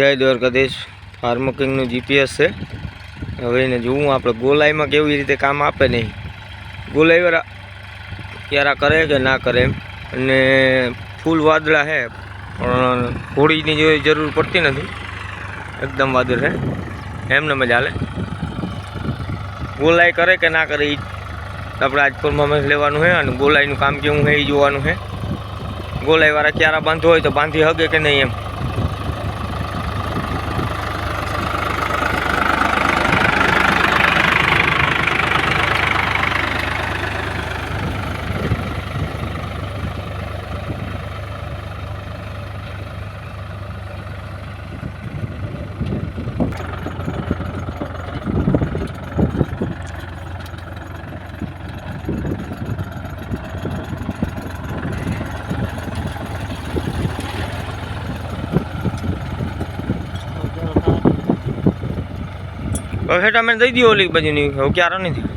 જય દ્વારકાધીશ. ફાર્મકિંગનું જીપીએસ છે. હવે એને જોવું, આપણે ગોલાઈમાં કેવી રીતે કામ આપે નહીં ગોલાઈ ક્યારા કરે કે ના કરે એમ. અને ફૂલ વાદળા છે પણ હોળીની જેવી જરૂર પડતી નથી. એકદમ વાદળ છે એમને મજા હાલે ગોલાઈ કરે કે ના કરે એ આપણે આજ મેં લેવાનું છે અને ગોલાઈનું કામ કેવું છે એ જોવાનું છે ગોલાઈવાળા ક્યારા બાંધો હોય તો બાંધી હગે કે નહીં એમ. હવે તમે દઈ દો ઓલી બાજુની હવે ક્યારે નથી.